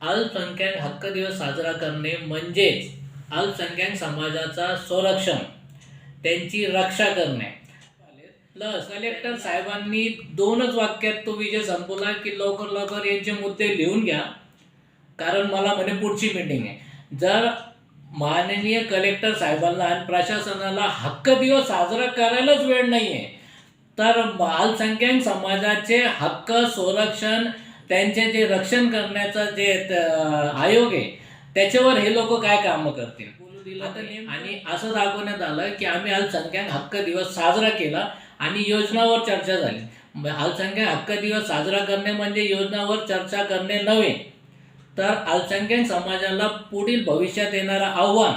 अल्पसंख्याक हक्क दिवस साजरा करणे म्हणजेच अल्पसंख्याक समाजाचा संरक्षण त्यांची रक्षा करणे. प्लस कलेक्टर साहेबांनी दोनच वाक्यात तो विजय संपवला की लवकर लवकर यांचे मुद्दे लिहून घ्या. कारण मला म्हणे पुढची मीटिंग आहे. जर माननीय कलेक्टर साहेबांना आणि प्रशासनाला हक्क दिवस साजरा करायलाच वेळ नाही आहे तर अल्पसंख्याक समाजाचे हक्क संरक्षण त्यांचे जे रक्षण करण्याचा जे आयोग आहे त्याच्यावर हे लोक काय कामं करतील? बोलू दिलं आणि असं दाखवण्यात आलं की आम्ही अल्पसंख्याक हक्क दिवस साजरा केला आणि योजनावर चर्चा झाली. अल्पसंख्याक हक्क दिवस साजरा करणे म्हणजे योजनावर चर्चा करणे नव्हे तर अल्पसंख्याक समाजाला पुढील भविष्यात येणारं आव्हान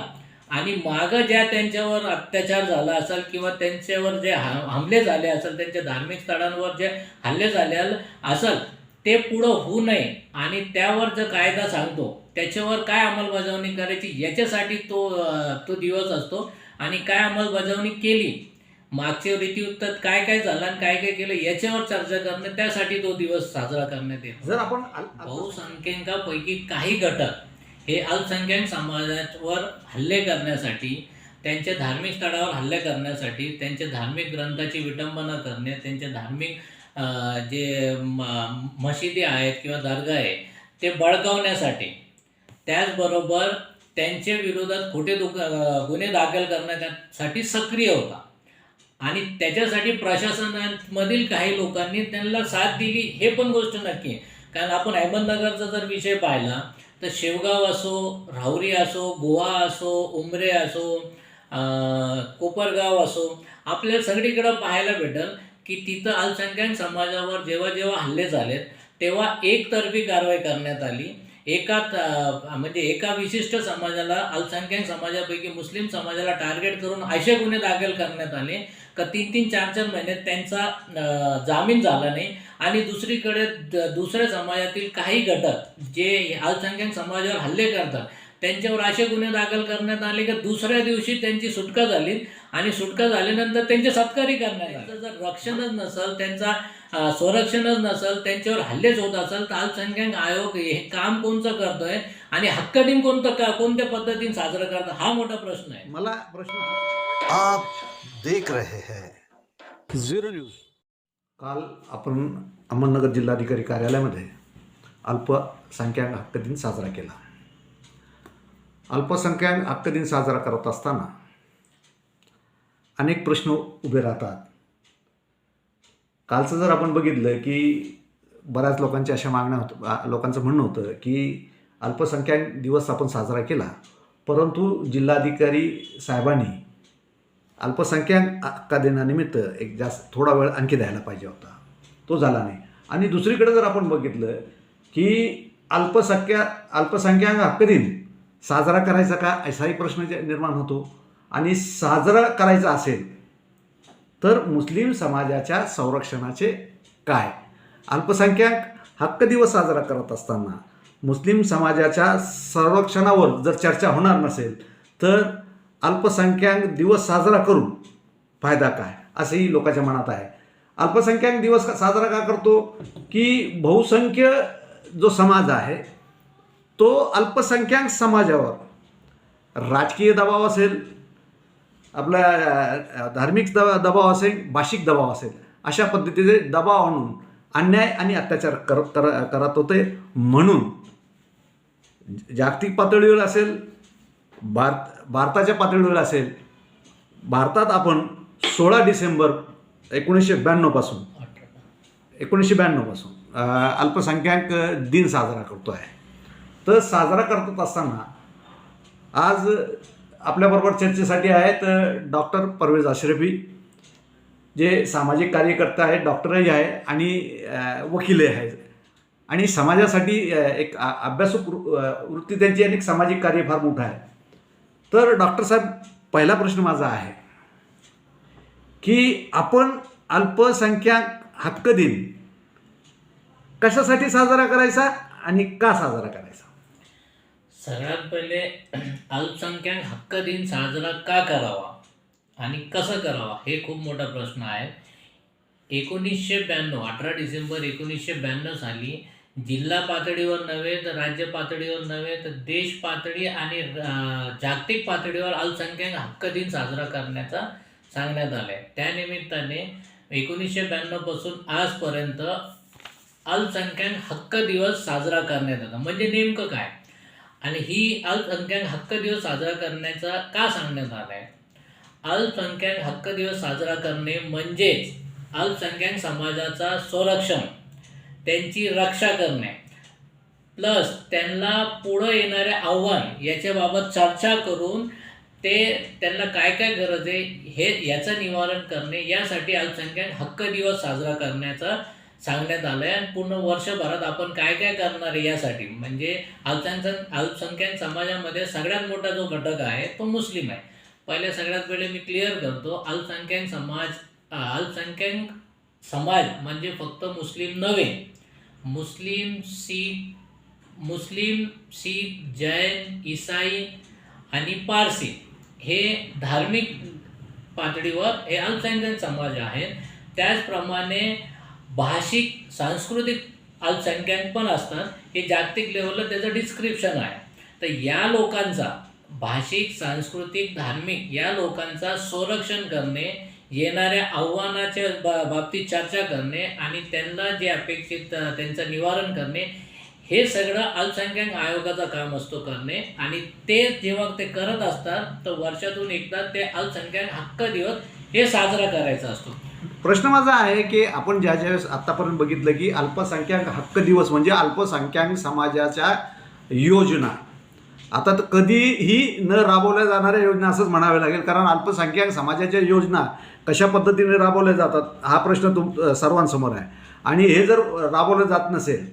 आणि मागं ज्या त्यांच्यावर अत्याचार झाला असेल किंवा त्यांच्यावर जे हमले झाले असेल त्यांच्या धार्मिक स्थळांवर जे हल्ले झाले असेल ते पुढं होऊ नये आणि त्यावर जो कायदा सांगतो त्याच्यावर काय अंमलबजावणी करायची याच्यासाठी तो तो दिवस असतो. आणि काय अंमलबजावणी केली मागच्या रीतीयुत्तात काय काय झालं आणि काय काय केलं याच्यावर चर्चा करणं त्यासाठी तो दिवस साजरा करण्यात येतो. जर आपण बहुसंख्यांकापैकी काही घटक हे अल्पसंख्याक समाजावर हल्ले करण्यासाठी त्यांच्या धार्मिक स्थळावर हल्ले करण्यासाठी त्यांच्या धार्मिक ग्रंथाची विटंबना करणे त्यांच्या धार्मिक जे म- मशिदी आहेत किंवा दर्गा आहे ते बळकावण्यासाठी. त्याचबरोबर त्यांच्या विरोधात खोटे दुक गुन्हे दाखल करण्यासाठी सक्रिय होता. आणि त्याच्यासाठी प्रशासनामधील काही लोकांनी त्यांना साथ दिली हे पण गोष्ट नक्की आहे. कारण आपण अहमदनगरचा जर विषय पाहिला तर शेवगाव असो राहुरी असो गोवा असो उमरे असो कोपरगाव असो आपल्याला सगळीकडं पाहायला भेटल. की तिथं अल्पसंख्याक समाजावर जेव्हा जेव्हा हल्ले झालेत तेव्हा एकतर्फी कारवाई करण्यात आली. एका त- म्हणजे एका विशिष्ट समाजाला अल्पसंख्याक समाजापैकी मुस्लिम समाजाला टार्गेट करून असे गुन्हे दाखल करण्यात आले. का तीन तीन चार चार महिन्यात त्यांचा जामीन झाला नाही. आणि दुसरीकडे दुसऱ्या समाजातील काही घटक जे अल्पसंख्याक समाजावर हल्ले करतात त्यांच्यावर असे गुन्हे दाखल करण्यात आले की दुसऱ्या दिवशी त्यांची सुटका झाली आणि सुटका झाल्यानंतर त्यांचे सत्कारी करण्यात आले. जर रक्षणच नसेल त्यांचा संरक्षणच नसेल त्यांच्यावर हल्लेच होत असेल तर अल्पसंख्याक आयोग हे काम कोणतं करतोय आणि हक्क दिन कोणतं का कोणत्या पद्धतीने साजरं करतं हा मोठा प्रश्न आहे. मला प्रश्न आप देख रहे हैं। Zero news. काल आपण अहमदनगर जिल्हाधिकारी कार्यालयामध्ये अल्पसंख्याक हक्क दिन साजरा केला. अल्पसंख्याक हक्क दिन साजरा करत असताना अनेक प्रश्न उभे राहतात. कालचं जर आपण बघितलं की बऱ्याच लोकांच्या अशा मागण्या होत लोकांचं म्हणणं होतं की अल्पसंख्याक दिवस आपण साजरा केला परंतु जिल्हाधिकारी साहेबांनी अल्पसंख्याक हक्का दिनानिमित्त एक जास्त थोडा वेळ आणखी द्यायला पाहिजे होता. तो झाला नाही. आणि दुसरीकडे जर आपण बघितलं की अल्पसंख्या अल्पसंख्याक हक्क दिन साजरा करायचा का? असाही प्रश्न निर्माण होतो. आणि साजरा करायचा असेल तर मुस्लिम समाजाच्या संरक्षणाचे काय? अल्पसंख्याक हक्क दिवस साजरा करत असताना मुस्लिम समाजाच्या संरक्षणावर जर चर्चा होणार नसेल तर अल्पसंख्याक दिवस साजरा करून फायदा काय? असंही लोकांच्या मनात आहे. अल्पसंख्याक दिवस का- साजरा का करतो? की बहुसंख्य जो समाज आहे तो अल्पसंख्याक समाजावर राजकीय दबाव असेल आपल्या धार्मिक दबा दबाव असेल भाषिक दबाव असेल अशा पद्धतीचे दबाव आणून अन्याय आणि अत्याचार करत कर- करत होते. म्हणून जागतिक पातळीवर असेल भारत भारताच्या पातळीवर असेल भारतात आपण सोळा डिसेंबर एकोणीसशे ब्याण्णवपासून एकोणीसशे ब्याण्णवपासून अल्पसंख्याक दिन साजरा करतो आहे तर साजरा करतात असताना आज आपल्याबरोबर चर्चेसाठी आहेत डॉक्टर परवेज अशरफी जे सामाजिक कार्यकर्ता आहेत डॉक्टरही आहे आणि वकीलही आहेत. आणि समाजासाठी एक अभ्यासक वृ- वृत्ती त्यांची आणि एक सामाजिक कार्य फार मोठं आहे. तर डॉक्टर साहेब पहिला प्रश्न माझा आहे की आपण अल्पसंख्याक हक्क दिन कशासाठी साजरा करायचा आणि का साजरा करायचा? सगळ्यात पहिले अल्पसंख्याक हक्क दिन साजरा का करावा आणि कसं करावा हे खूप मोठा प्रश्न आहे. एकोणीसशे ब्याण्णव अठरा डिसेंबर एकोणीसशे ब्याण्णव साली जिल्हा पातळीवर नव्हे तर राज्य पातळीवर नव्हे तर देश पातळी आणि जागतिक पातळीवर अल्पसंख्याक हक्क दिन साजरा करण्याचा सांगण्यात आलं आहे त्यानिमित्ताने एकोणीसशे ब्याण्णवपासून आजपर्यंत अल्पसंख्याक हक्क दिवस साजरा करण्यात आला. म्हणजे नेमकं काय? आणि ही अल्पसंख्याक हक्क दिवस साजरा करण्याचा का सांगण्यात आला आहे अल्पसंख्याक हक्क दिवस साजरा करणे म्हणजेच अल्पसंख्याक समाजाचा संरक्षण त्यांची रक्षा करणे प्लस त्यांना पुढं येणारे आव्हान याच्याबाबत चर्चा करून ते त्यांना काय काय गरज आहे हे याचं निवारण करणे यासाठी अल्पसंख्याक हक्क दिवस साजरा करण्याचा सांगण्यात आलं आहे आणि पूर्ण वर्षभरात आपण काय काय करणार आहे यासाठी? म्हणजे अल्पसंख्याक अल्पसंख्याक समाजामध्ये सगळ्यात मोठा जो घटक आहे तो मुस्लिम आहे. पहिले सगळ्यात पहिले मी क्लिअर करतो अल्पसंख्याक समाज अल्पसंख्याक समाज म्हणजे फक्त मुस्लिम नव्हे. मुस्लिम शीख मुस्लिम शीख जैन इसाई आणि पारसी हे धार्मिक पातळीवर हे अल्पसंख्याक समाज आहेत. त्याचप्रमाणे भाषिक सांस्कृतिक अल्पसंख्याक पण असतात. हे जागतिक लेवलला त्याचं डिस्क्रिप्शन आहे. तर या लोकांचा भाषिक सांस्कृतिक धार्मिक या लोकांचा संरक्षण करणे येणाऱ्या आव्हानाच्या बा बाबतीत चर्चा करणे आणि त्यांना जे अपेक्षित त्यांचं निवारण करणे हे सगळं अल्पसंख्याक आयोगाचं काम असतो करणे. आणि ते जेव्हा ते करत असतात तर वर्षातून एकदा ते अल्पसंख्याक हक्क दिवस हे साजरा करायचा असतो. प्रश्न माझा आहे की आपण ज्या ज्यावेळेस आत्तापर्यंत बघितलं की अल्पसंख्याक हक्क दिवस म्हणजे अल्पसंख्याक समाजाच्या योजना. आता तर कधीही न राबवल्या जाणाऱ्या योजना असंच म्हणावे लागेल कारण अल्पसंख्याक समाजाच्या योजना कशा पद्धतीने राबवल्या जातात हा प्रश्न तुम सर्वांसमोर आहे. आणि हे जर राबवलं जात नसेल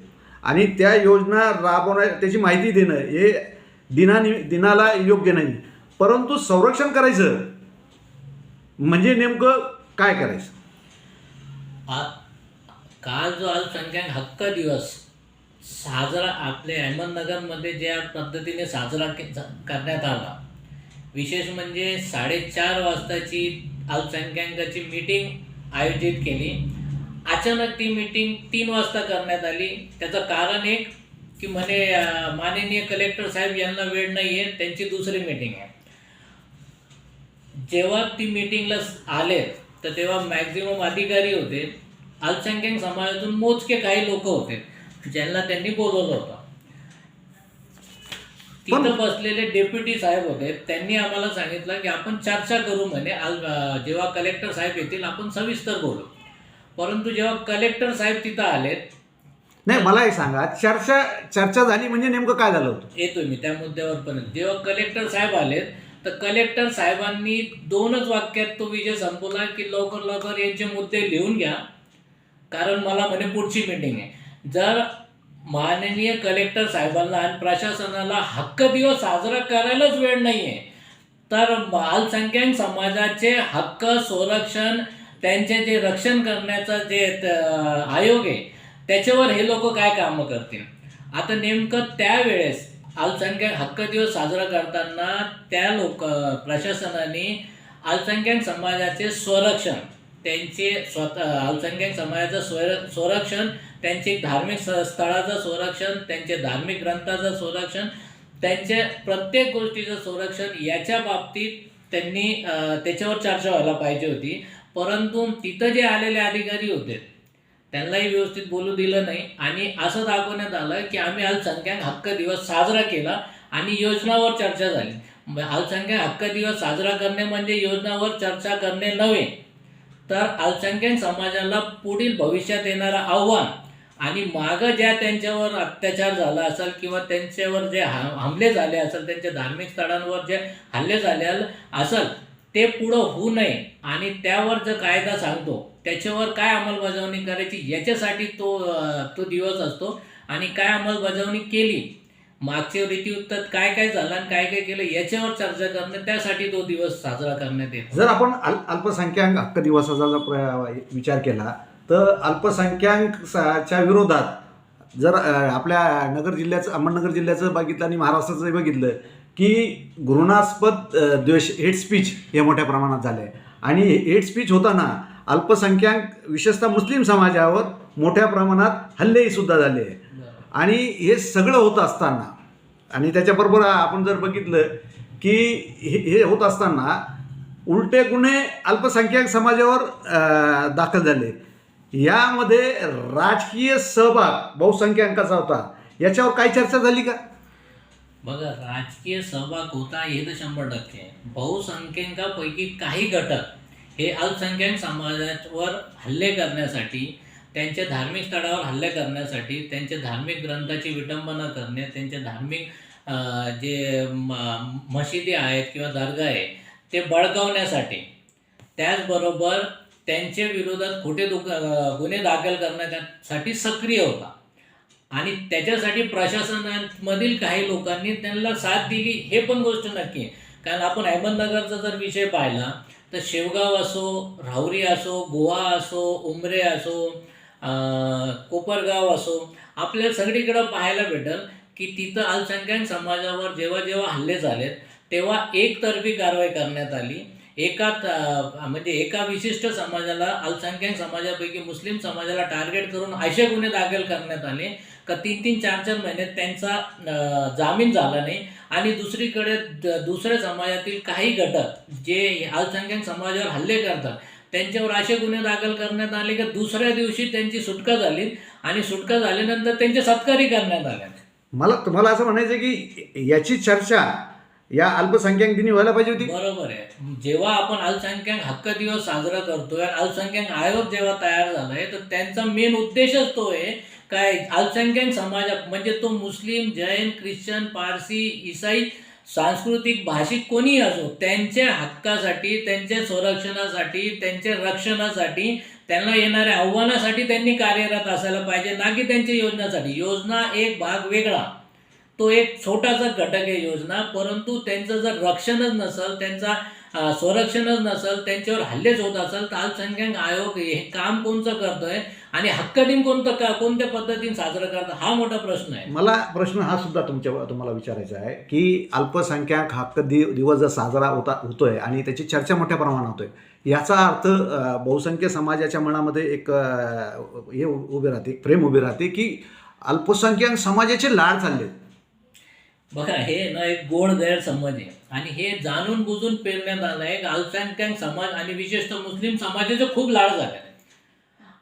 आणि त्या योजना राबवण्या त्याची माहिती देणं हे दिनानि दिनाला योग्य नाही परंतु संरक्षण करायचं म्हणजे नेमकं काय करायचं? हा काल जो अल्पसंख्याक हक्क दिवस साजरा आपल्या अहमदनगरमध्ये ज्या पद्धतीने साजरा के- करण्यात आला. विशेष म्हणजे साडेचार वाजताची अल्पसंख्याकाची मीटिंग आयोजित केली. अचानक ती मीटिंग तीन वाजता करण्यात आली. त्याचं कारण एक की म्हणे माननीय कलेक्टर साहेब यांना वेळ नाही आहे त्यांची दुसरी मीटिंग आहे. जेव्हा ती मीटिंगला आले तर तेव्हा मॅक्झिमम अधिकारी होते. अल्पसंख्याक समाजातून मोजके काही लोक होते ज्यांना त्यांनी बोलवलं होतं. तिथं बसलेले डेप्युटी साहेब होते त्यांनी आम्हाला सांगितलं की आपण चर्चा करू म्हणे जेव्हा कलेक्टर साहेब येतील आपण सविस्तर बोलू. परंतु जेव्हा कलेक्टर साहेब तिथं आलेत नाही मला एक सांगा चर्चा चर्चा झाली म्हणजे नेमकं काय झालं होतं? येतोय मी त्या मुद्द्यावर पण. जेव्हा कलेक्टर साहेब आलेत तर कलेक्टर साहेबांनी दोनच वाक्यात तो विजय संपवला की लवकर लवकर यांचे मुद्दे लिहून घ्या. कारण मला म्हणे पुढची मीटिंग आहे. जर माननीय कलेक्टर साहेबांना आणि प्रशासनाला हक्क दिवस साजरा करायलाच वेळ नाही आहे तर अल्पसंख्याक समाजाचे हक्क संरक्षण त्यांचे जे रक्षण करण्याचा जे आयोग आहे त्याच्यावर हे लोक काय कामं करतील? आता नेमकं त्यावेळेस अल्पसंख्याक हक्क दिवस साजरा करताना त्या लोक प्रशासनाने अल्पसंख्याक समाजाचे संरक्षण त्यांचे स्वतः अल्पसंख्याक समाजाचं स्वर संरक्षण त्यांचे धार्मिक स्थळाचं संरक्षण त्यांचे धार्मिक ग्रंथाचं संरक्षण त्यांच्या प्रत्येक गोष्टीचं संरक्षण याच्या बाबतीत त्यांनी त्याच्यावर चर्चा व्हायला पाहिजे होती. परंतु तिथं जे आलेले अधिकारी होते त्यांनाही व्यवस्थित बोलू दिलं नाही. आणि असं दाखवण्यात आलं की आम्ही अल्पसंख्याक हक्क दिवस साजरा केला आणि योजनावर चर्चा झाली. अल्पसंख्याक हक्क दिवस साजरा करणे म्हणजे योजनावर चर्चा करणे नव्हे. तर अल्पसंख्याक समाजाला पुढील भविष्यात येणारं आव्हान आणि मागं ज्या त्यांच्यावर अत्याचार झाला असेल किंवा त्यांच्यावर जे हा हमले झाले असेल त्यांच्या धार्मिक स्थळांवर जे हल्ले झाले असेल ते पुढं होऊ नये आणि त्यावर जो कायदा सांगतो त्याच्यावर काय अंमलबजावणी करायची याच्यासाठी तो तो दिवस असतो. आणि काय अंमलबजावणी केली मागच्या रीतीयुक्तात काय काय झालं आणि काय काय केलं याच्यावर चर्चा करणं त्यासाठी तो दिवस साजरा करण्यात येतो. जर आपण अल अल्पसंख्याक हक्क दिवसाचा जर प्र- विचार केला तर अल्पसंख्याकाच्या विरोधात जर आपल्या नगर जिल्ह्याचं अहमदनगर जिल्ह्याचं बघितलं आणि महाराष्ट्राचं बघितलं की घृणास्पद द्वेष हेट स्पीच हे मोठ्या प्रमाणात झालं आहे आणि हेट स्पीच होताना अल्पसंख्याक विशेषतः मुस्लिम समाजावर मोठ्या प्रमाणात हल्लेही सुद्धा झाले. आहे आणि हे सगळं होत असताना आणि त्याच्याबरोबर आपण जर बघितलं की हे हे होत असताना उलटे गुन्हे अल्पसंख्याक समाजावर दाखल झाले. यामध्ये राजकीय सहभाग बहुसंख्याकांचा होता. याच्यावर काय चर्चा झाली का? बघा राजकीय सहभाग होता हे तर शंभर टक्के बहुसंख्यांकापैकी काही घटक हे अल्पसंख्याक समाजावर हल्ले करण्यासाठी त्यांच्या धार्मिक स्थळावर हल्ले करण्यासाठी त्यांच्या धार्मिक ग्रंथाची विटंबना करणे त्यांच्या धार्मिक जे म- मशिदी आहेत किंवा दर्गा आहे ते बळकावण्यासाठी. त्याचबरोबर त्यांच्या विरोधात खोटे दुख गुन्हे दाखल करण्यासाठी सक्रिय होता. आणि त्याच्यासाठी प्रशासनामधील काही लोकांनी त्यांना साथ दिली हे पण गोष्ट नक्की आहे. कारण आपण अहमदनगरचा जर विषय पाहिला तर शेवगाव असो राहुरी असो गोवा असो उमरे असो कोपरगाव असो आपल्याला सगळीकडं पाहायला भेटल की तिथं अल्पसंख्याक समाजावर जेव्हा जेव्हा हल्ले झालेत तेव्हा एकतर्फी कारवाई करण्यात आली. एका त- म्हणजे एका विशिष्ट समाजाला अल्पसंख्याक समाजापैकी मुस्लिम समाजाला टार्गेट करून असे गुन्हे दाखल करण्यात आले का तीन तीन चार चार महिने त्यांचा जामीन झाला नाही. आणि दुसरीकडे दुसऱ्या समाजातील काही घटक जे अल्पसंख्याक समाजावर हल्ले करतात त्यांच्यावर असे गुन्हे दाखल करण्यात आले की दुसऱ्या दिवशी त्यांची सुटका झाली आणि सुटका झाल्यानंतर त्यांचे सत्कारी करण्यात आले. मला तुम्हाला असं म्हणायचं की याची चर्चा या अल्पसंख्याक दिनी व्हायला पाहिजे होती. बरोबर आहे. जेव्हा आपण अल्पसंख्याक हक्क दिवस साजरा करतोय अल्पसंख्याक आयोग जेव्हा तयार झालाय तर त्यांचा मेन उद्देशच तो आहे काय अल्पसंख्याक समाज म्हणजे तो मुस्लिम जैन ख्रिश्चन पारसी इसाई सांस्कृतिक भाषिक कोणीही असो त्यांच्या हक्कासाठी त्यांच्या संरक्षणासाठी त्यांच्या रक्षणासाठी त्यांना येणाऱ्या आव्हानासाठी त्यांनी कार्यरत असायला पाहिजे ना की त्यांच्या योजनासाठी. योजना एक भाग वेगळा. तो एक छोटासा घटक आहे योजना परंतु त्यांचं जर रक्षणच नसेल त्यांचा संरक्षणच नसेल त्यांच्यावर हल्लेच होत असेल तर अल्पसंख्याक आयोग हे काम कोणतं करतोय आणि हक्क दिन कोणतं का कोणत्या पद्धतीने साजरं करतं हा मोठा प्रश्न आहे. मला प्रश्न हा सुद्धा तुमच्या तुम्हाला विचारायचा आहे की अल्पसंख्याक हक्क दि दिवस जर साजरा होता होतोय आणि त्याची चर्चा मोठ्या प्रमाणात होतोय याचा अर्थ बहुसंख्य समाजाच्या मनामध्ये एक हे उभे राहते एक प्रेम उभे राहते की अल्पसंख्याक समाजाचे लाड चालले बघा हे ना एक गोड गैरसमज आहे. आणि हे जाणून बुजून पेरण्यात आलं आहे अल्पसंख्याक समाज आणि विशेषतः मुस्लिम समाजाचे खूप लाड झाले.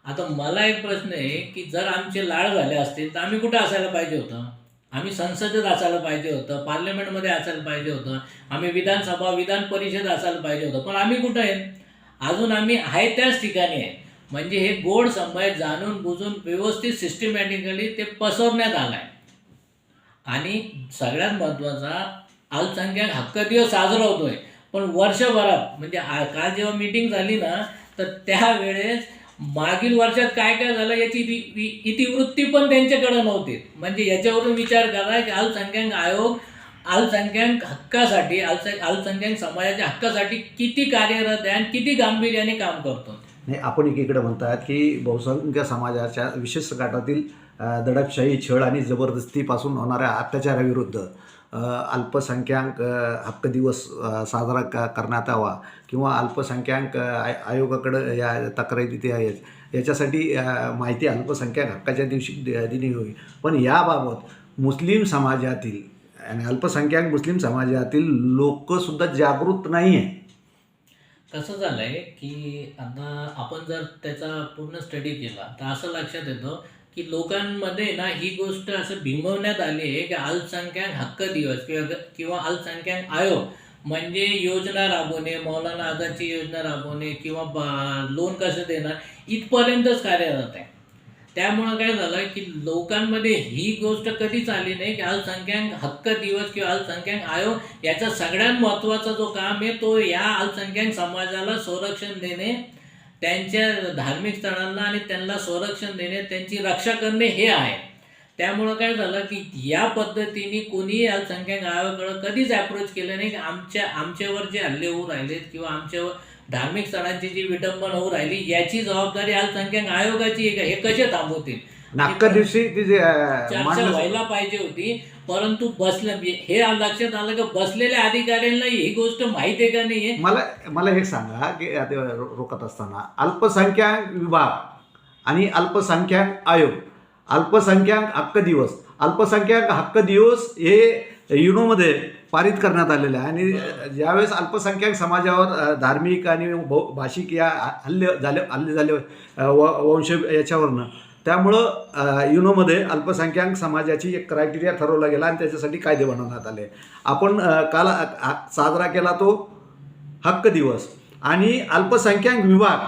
आता मला एक प्रश्न आहे की जर आमचे लाड झाले असतील तर आम्ही कुठं असायला पाहिजे होतं? आम्ही संसदेत असायला पाहिजे होतं पार्लमेंटमध्ये असायला पाहिजे होतं आम्ही विधानसभा विधान परिषद असायला पाहिजे होतं. पण आम्ही कुठं आहे? अजून आम्ही आहे त्याच ठिकाणी आहे. म्हणजे हे गोड समय जाणून बुजून व्यवस्थित सिस्टमॅटिकली ते पसरण्यात आलं आहे आणि सगळ्यात महत्त्वाचा अल्पसंख्याक हक्क दिवस साजरा होतोय. पण वर्षभरात म्हणजे काल जेव्हा मीटिंग झाली ना तर त्यावेळेस मागील वर्षात काय काय झालं याची इतिवृत्ती पण त्यांच्याकडे नव्हती. म्हणजे याच्यावरून विचार करा की अल्पसंख्याक आयोग अल्पसंख्याक हक्कासाठी अल्प अल्पसंख्याक समाजाच्या हक्कासाठी किती कार्यरत आहे आणि किती गांभीर्याने काम करतो. नाही आपण एकीकडे म्हणतात की बहुसंख्य समाजाच्या विशेष गटातील दडपशाही छळ आणि जबरदस्तीपासून होणाऱ्या अत्याचाराविरुद्ध अल्पसंख्याक हक्क दिवस साजरा क करण्यात यावा किंवा अल्पसंख्याक आय आयोगाकडं या तक्रारी तिथे आहेत. याच्यासाठी माहिती अल्पसंख्याक हक्काच्या दिवशी दिली होईल पण याबाबत मुस्लिम समाजातील आणि अल्पसंख्याक मुस्लिम समाजातील लोकसुद्धा जागृत नाही आहे कसं आहे की आता आपण जर त्याचा पूर्ण स्टडी केला तर असं लक्षात येतं की लोकांमध्ये ना ही गोष्ट असं बिंबवण्यात आली आहे की अल्पसंख्याक हक्क दिवस किंवा किंवा अल्पसंख्याक आयोग म्हणजे योजना राबवणे मौलाना आझादची योजना राबवणे किंवा लोन कसं देणार इथपर्यंतच कार्यरत आहे. त्यामुळं काय झालं की लोकांमध्ये ही गोष्ट कधीच आली नाही की अल्पसंख्याक हक्क दिवस किंवा अल्पसंख्याक आयोग याचा सगळ्यात महत्त्वाचा जो काम आहे तो या अल्पसंख्याक समाजाला संरक्षण देणे त्यांच्या धार्मिक स्थळांना आणि त्यांना संरक्षण देणे त्यांची रक्षा करणे हे आहे. त्यामुळं काय झालं की या पद्धतीने कोणीही अल्पसंख्याक आयोगाकडं कधीच अप्रोच केलं नाही. की आमच्या आमच्यावर जे हल्ले होऊ राहिलेत किंवा आमच्यावर धार्मिक स्थळांची जी विटंबना होऊ राहिली याची जबाबदारी अल्पसंख्याक आयोगाची आहे का? हे कसे थांबवतील? नागकर दिवशी ती जे अ, चर्चा मांडलं व्हायला पाहिजे होती परंतु बसलं हे लक्षात आलं की बसलेल्या अधिकाऱ्यांना ही गोष्ट माहिती आहे का नाहीये मला मला हे सांगा की आता रो- रोखत असताना अल्पसंख्याक विभाग आणि अल्पसंख्याक आयोग अल्पसंख्याक हक्क दिवस अल्पसंख्याक हक्क दिवस हे युनोमध्ये पारित करण्यात आलेलं आहे. आणि ज्यावेळेस अल्पसंख्याक समाजावर अ, धार्मिक आणि भौ- भाषिक या हल्ले झाले हल्ले झाले अ, व वंश याच्यावरनं त्यामुळं युनोमध्ये अल्पसंख्याक समाजाची एक क्रायटेरिया ठरवला गेला आणि त्याच्यासाठी कायदे बनवण्यात आले आपण काल साजरा केला तो हक्क दिवस आणि अल्पसंख्याक विभाग.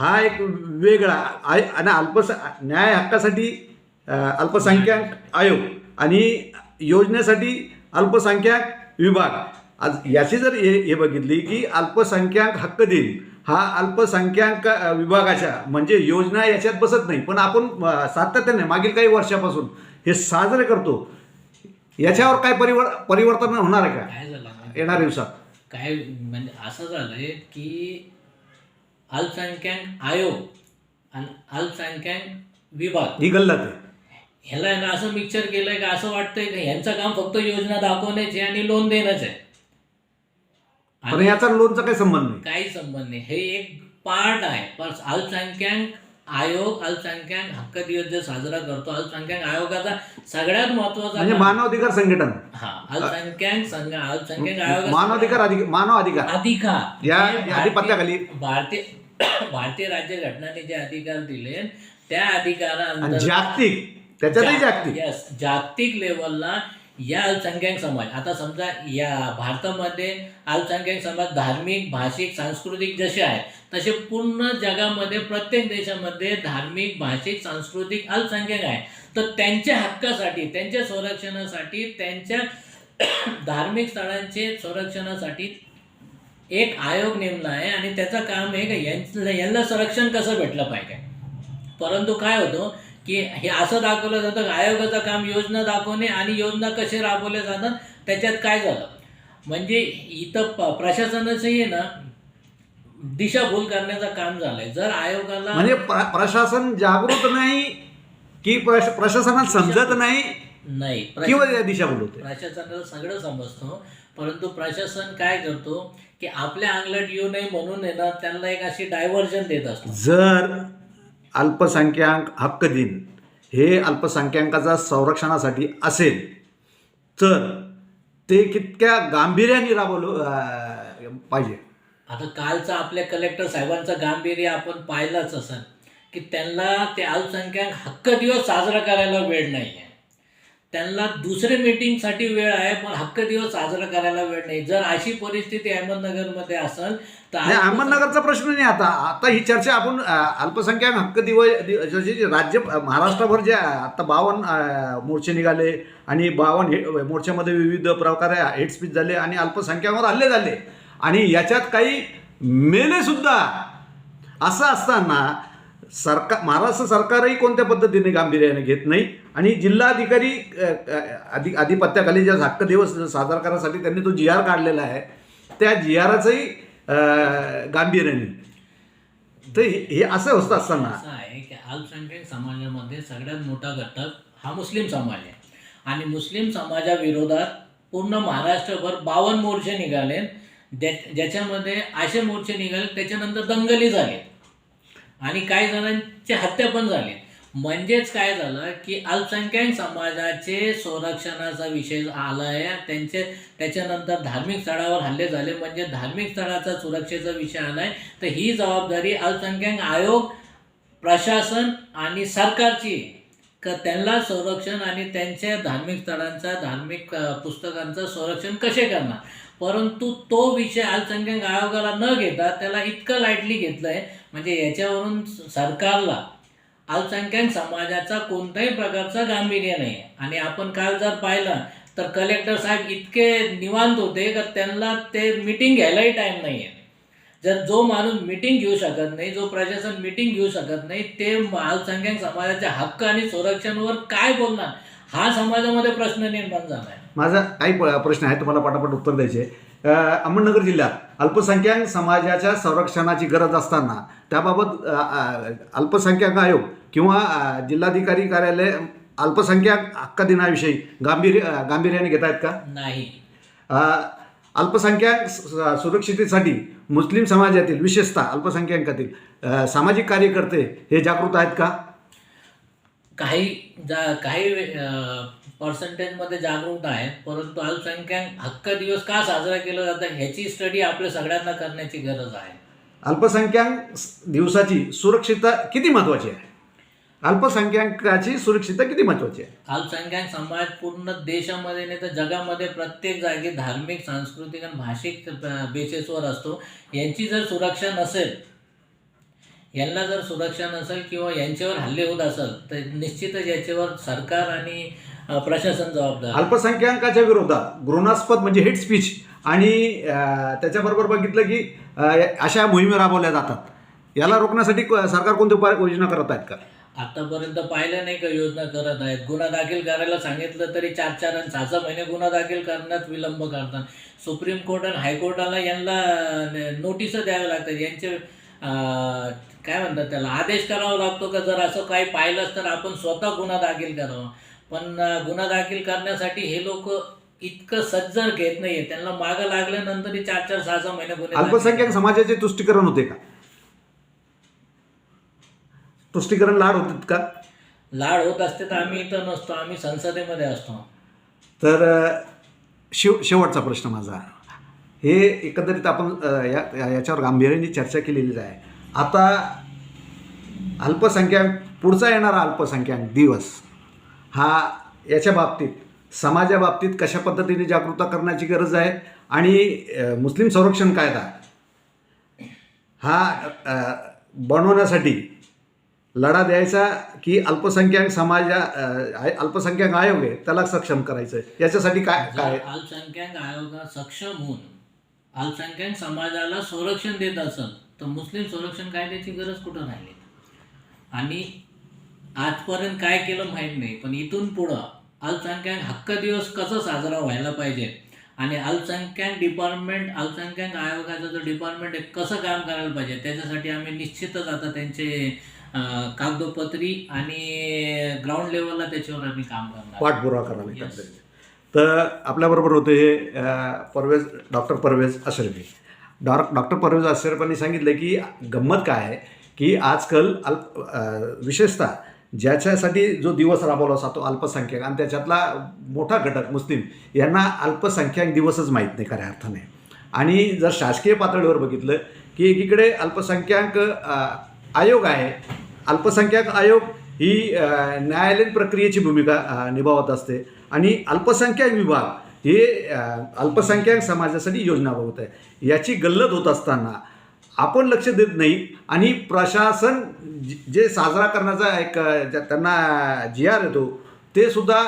हा एक वेगळा आहे आणि अल्पस न्याय हक्कासाठी अल्पसंख्याक आयोग आणि योजनेसाठी अल्पसंख्याक विभाग आज याची जर हे हे बघितली की अल्पसंख्याक हक्क दिन हा अल्पसंख्याक विभागाच्या म्हणजे योजना याच्यात बसत नाही. पण आपण सातत्याने मागील काही वर्षापासून हे साजरे करतो. याच्यावर काय परिवर परिवर्तन होणार आहे का? काय झालं? येणाऱ्या दिवसात. काय म्हणजे असं झालंय की अल्पसंख्याक आयोग आणि अल्पसंख्याक विभाग ही गल्लत आहे. ह्याला ना असं मिक्सर केलंय का? असं वाटतंय का? ह्यांचं काम फक्त योजना दाखवण्याचे आणि लोन देणंच आहे. पण आणि याचा लोनचा काही संबंध नाही. काही संबंध नाही. हे एक पार्ट आहे. पण अल्पसंख्याक आयोग अल्पसंख्याक हक्क दिवस जे साजरा करतो अल्पसंख्याक आयोगाचा सगळ्यात महत्त्वाचा म्हणजे काम- मानवाधिकार संघटन. हा अल्पसंख्याक संघ अल्पसंख्याक आयोग मानवाधिकार अधिक मानव अधिकार. अधिकार. या हे भारतीय- अधिपत्याखाली भारतीय भारतीय राज्य घटनाने जे अधिकार दिले त्या आणि अधिकारांतर जागतिक. त्याच्यातही जागतिक. यस जागतिक लेवलला या अल्पसंख्याक समाज आता समजा या भारतामध्ये अल्पसंख्याक समाज धार्मिक भाषिक सांस्कृतिक जसे आहेत तसे पूर्ण जगामध्ये प्रत्येक देशामध्ये धार्मिक भाषिक सांस्कृतिक अल्पसंख्याक आहे. तर त्यांच्या हक्कासाठी त्यांच्या संरक्षणासाठी त्यांच्या धार्मिक स्थळांचे संरक्षणासाठी एक आयोग नेमला आहे आणि त्याचं काम आहे का यांना संरक्षण कसं भेटलं पाहिजे? परंतु काय होतं की हे असं दाखवलं जातं आयोगाचं काम योजना दाखवणे आणि योजना कसे राबवल्या जातात त्याच्यात काय झालं? म्हणजे इथं प- प्रशासनाचंही आहे ना दिशाभूल करण्याचं काम झालंय. जर आयोगाला म्हणजे प्र- प्रशासन जागृत नाही की प्रश- प्रशासनात समजत नाही नाही. किंवा होते? प्रशासनाला सगळं समजतो परंतु प्रशासन काय करतो की आपल्या अंगलट येऊ नये म्हणून आहे ना त्यांना एक अशी डायव्हर्जन देत असतो. जर अल्पसंख्याक हक्क दिन हे अल्पसंख्याकाचा संरक्षणासाठी असेल. तर ते कितक्या गांभीर्याने राबवलं पाहिजे? आता कालचा आपल्या कलेक्टर साहेबांचं गांभीर्य आपण पाहिलंच असेल की त्यांना ते अल्पसंख्याक हक्क दिवस साजरा करायला वेळ नाही आहे त्यांना दुसरे मीटिंगसाठी वेळ आहे पण हक्क दिवस साजरा करायला वेळ नाही. जर अशी परिस्थिती अहमदनगरमध्ये असेल नाही अहमदनगरचा प्रश्न नाही आता. आता ही चर्चा आपण अल्पसंख्याक हक्क दिवस राज्य महाराष्ट्रभर जे आता बावन्न अं, मोर्चे निघाले आणि बावन्न हे मोर्चामध्ये विविध प्रकारे हेड स्पीच झाले आणि अल्पसंख्याकावर हल्ले झाले. आणि याच्यात काही मेले सुद्धा. असं असताना सरकार महाराष्ट्र सरकारही कोणत्या पद्धतीने गांभीर्याने घेत नाही आणि जिल्हाधिकारी अ, अ, अधि अधिपत्याखाली ज्या हक्क दिवस साजरा करण्यासाठी त्यांनी तो जी आर काढलेला आहे त्या जी आराचंही गांभीर्याने. तर हे हे असं होतं असताना असं आहे की अल्पसंख्याक समाजामध्ये सगळ्यात मोठा घटक हा मुस्लिम समाज आहे. आणि मुस्लिम समाजाविरोधात पूर्ण महाराष्ट्रभर बावन्न मोर्चे निघाले. ज्या- ज्याच्यामध्ये असे मोर्चे निघाले त्याच्यानंतर दंगली झाले. आणि काही जणांची हत्या पण झाली. म्हणजेच काय झालं की अल्पसंख्याक समाजाचे संरक्षणाचा विषय आला आहे त्यांचे त्याच्यानंतर धार्मिक स्थळावर हल्ले झाले. म्हणजे धार्मिक स्थळाचा सुरक्षेचा विषय आला आहे तर ही जबाबदारी अल्पसंख्याक आयोग प्रशासन आणि सरकारची. त्यांना संरक्षण आणि त्यांच्या धार्मिक स्थळांचा धार्मिक पुस्तकांचं संरक्षण कसे करणार? परंतु तो विषय अल्पसंख्याक आयोगाला न घेता त्याला इतकं लाईटली घेतलं आहे म्हणजे याच्यावरून स- सरकारला अल्पसंख्याक समाजाचा कोणत्याही प्रकारचा गांभीर्य नाही आणि आपण काल जर पाहिलं तर कलेक्टर साहेब इतके निवांत होते का त्यांना ते मीटिंग घ्यायलाही टाईम नाही आहे जर जो माणूस मीटिंग घेऊ शकत नाही जो प्रशासन मीटिंग घेऊ शकत नाही ते अल्पसंख्याक समाजाच्या हक्क आणि संरक्षणवर काय बोलणार? हा समाजामध्ये प्रश्न निर्माण झाला आहे माझा काही प- प्रश्न आहे तुम्हाला पटापट उत्तर द्यायचे. अ, अहमदनगर जिल्ह्यात अल्पसंख्याक समाजाच्या संरक्षणाची गरज असताना त्याबाबत अ, अ, अल्पसंख्याक आयोग किंवा अ, जिल्हाधिकारी कार्यालय अल्पसंख्याक हक्क दिनाविषयी गांभीर्य अ, गांभीर्याने घेत आहेत का? नाही. अ, अल्पसंख्याक स- सुरक्षितेसाठी मुस्लिम समाजातील विशेषतः अल्पसंख्याकातील अ, सामाजिक कार्यकर्ते हे जागृत आहेत का? काही जा काही पर्सेंटेजमध्ये जागरूकता आहेत परंतु अल्पसंख्याक हक्क दिवस का साजरा केला जातं ह्याची स्टडी आपल्या सगळ्यांना करण्याची गरज आहे. अल्पसंख्याक दिवसाची सुरक्षितता किती महत्त्वाची आहे? अल्पसंख्याकाची सुरक्षितता किती महत्त्वाची आहे? अल्पसंख्याक समाज पूर्ण देशामध्ये नाही तर जगामध्ये प्रत्येक जागी धार्मिक सांस्कृतिक आणि भाषिक बेसिसवर असतो. यांची जर सुरक्षा नसेल यांना जर सुरक्षा नसेल किंवा यांच्यावर हल्ले होत असेल तर निश्चितच याच्यावर सरकार आणि प्रशासन जबाबदार. अल्पसंख्याकाच्या विरोधात घृणास्पद म्हणजे हेट स्पीच आणि त्याच्याबरोबर बघितलं की अशा मोहिमा राबवल्या जातात. याला रोखण्यासाठी सरकार कोणती उपाय योजना करत आहेत का? आतापर्यंत पाहिलं नाही का योजना करत आहेत. गुन्हा दाखल करायला सांगितलं तरी चार चार आणि सहा सहा महिने गुन्हा दाखल करण्यात विलंब करतात. सुप्रीम कोर्ट आणि हायकोर्टाला यांना नोटीस द्याव्या लागतात. यांचे काय म्हणतात त्याला? आदेश करावा लागतो का? जर असं काही पाहिलंच तर आपण स्वतः गुन्हा दाखल करावा. पण गुन्हा दाखल करण्यासाठी हे लोक इतकं सज्जर घेत नाहीये. त्यांना मागं लागल्यानंतर चार चार सहा सहा महिने गुन्हे अल्पसंख्याक समाजाचे तुष्टीकरण होते का? तुष्टीकरण लाड होतात का? लाड होत असते तर आम्ही इथं नसतो. आम्ही संसदेमध्ये असतो. तर शेव शेवटचा प्रश्न माझा. हे एकंदरीत आपण या याच्यावर गांभीर्याने चर्चा केलेलीच आहे. आता अल्पसंख्याक पुढचा येणारा अल्पसंख्याक दिवस हा याच्या बाबतीत समाजाबाबतीत कशा पद्धतीने जागरूकता करण्याची गरज आहे आणि मुस्लिम संरक्षण कायदा हा बनवण्यासाठी लढा द्यायचा की अल्पसंख्याक समाजा अल्पसंख्याक आयोग आहे त्याला सक्षम करायचं? आहे याच्यासाठी काय काय? अल्पसंख्याक आयोगा सक्षम होऊन अल्पसंख्याक समाजाला संरक्षण देत असत तर मुस्लिम संरक्षण कायद्याची गरज कुठं राहिली? आणि आजपर्यंत काय केलं माहीत नाही पण इथून पुढं अल्पसंख्याक हक्क दिवस कसं साजरा व्हायला पाहिजे? आणि अल्पसंख्याक डिपार्टमेंट अल्पसंख्याक आयोगाचं जो डिपार्टमेंट आहे कसं काम करायला पाहिजे? त्याच्यासाठी आम्ही निश्चितच आता त्यांचे कागदोपत्री आणि ग्राउंड लेवलला त्याच्यावर आम्ही काम करणार. पाठपुरावा. एकंदरीत तर आपल्याबरोबर होते हे परवेज डॉक्टर परवेज अशरफी डॉ डॉक्टर परवेज अशरफांनी सांगितलं की गंमत काय आहे की आजकाल अल्प विशेषतः ज्याच्यासाठी जो दिवस राबवला जातो अल्पसंख्याक आणि त्याच्यातला मोठा घटक मुस्लिम यांना अल्पसंख्याक दिवसच माहीत नाही खऱ्या अर्थाने. आणि जर शासकीय पातळीवर बघितलं की एकीकडे अल्पसंख्याक आयोग आहे अल्पसंख्याक आयोग ही न्यायालयीन प्रक्रियेची भूमिका निभावत असते आणि अल्पसंख्याक विभाग हे अल्पसंख्याक समाजासाठी योजना बनवत आहे. याची गल्लत होत असताना आपण लक्ष देत नाही आणि प्रशासन जे- साजरा करण्याचा एक त्यांना जी आर येतो ते सुद्धा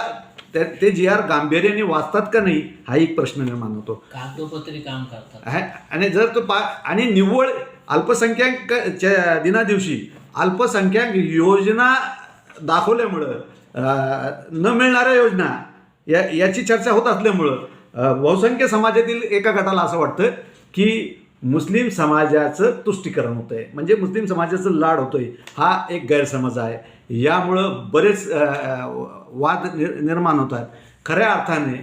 ते जी आर गांभीर्याने वाचतात का नाही हा एक प्रश्न निर्माण होतो. कागदोपत्री काम करतात. आणि जर तो पा आणि निव्वळ अल्पसंख्याक च्या दिना दिवशी अल्पसंख्याक योजना दाखवल्यामुळं न मिळणाऱ्या योजना या याची चर्चा होत असल्यामुळं बहुसंख्य समाजातील एका गटाला असं वाटतं की मुस्लिम समाजाचं तुष्टीकरण होतं आहे म्हणजे मुस्लिम समाजाचं लाड होतोय. हा एक गैरसमज आहे. यामुळं बरेच वाद निर निर्माण होत आहेत खऱ्या अर्थाने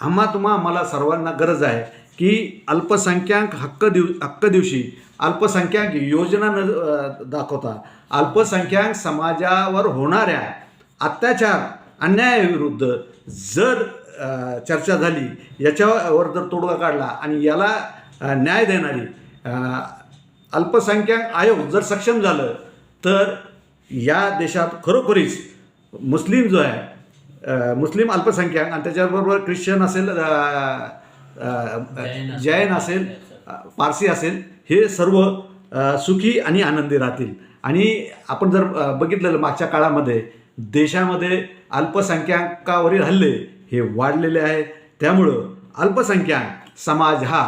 आम्हा तुम्हा मला सर्वांना गरज आहे की अल्पसंख्याक हक्क दिव हक्क दिवशी अल्पसंख्याक योजना न दाखवता अल्पसंख्याक समाजावर होणाऱ्या अत्याचार अन्यायाविरुद्ध जर चर्चा झाली याच्यावर जर तोडगा काढला आणि याला न्याय देणारी अल्पसंख्याक आयोग जर सक्षम झालं तर या देशात खरोखरीच मुस्लिम जो आहे मुस्लिम अल्पसंख्याक आणि त्याच्याबरोबर ख्रिश्चन असेल जैन असेल, पारसी असेल हे सर्व सुखी आणि आनंदी राहतील. आणि आपण जर बघितलेलं मागच्या काळामध्ये देशामध्ये अल्पसंख्याकावरील हल्ले हे वाढलेले आहे. त्यामुळं अल्पसंख्याक समाज हा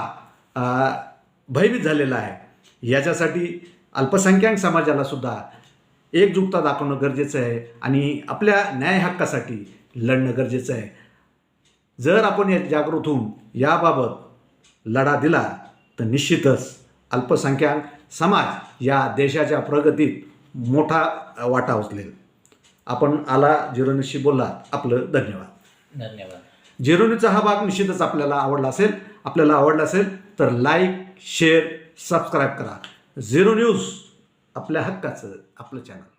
भयभीत झालेला आहे. याच्यासाठी अल्पसंख्याक समाजाला सुद्धा एकजुटता दाखवणं गरजेचं आहे आणि आपल्या न्याय हक्कासाठी लढणं गरजेचं आहे. जर आपण या जागृत होऊन याबाबत लढा दिला तर निश्चितच अल्पसंख्याक समाज या देशाच्या प्रगतीत मोठा वाटा उचलेल. आपण आला झिरोनीशी बोललात. आपलं धन्यवाद. धन्यवाद. झिरोनीचा हा भाग निश्चितच आपल्याला आवडला असेल. आपल्याला आवडला असेल तर लाईक शेअर सबस्क्राईब करा. झिरो न्यूज आपल्या हक्काचं आपलं चॅनल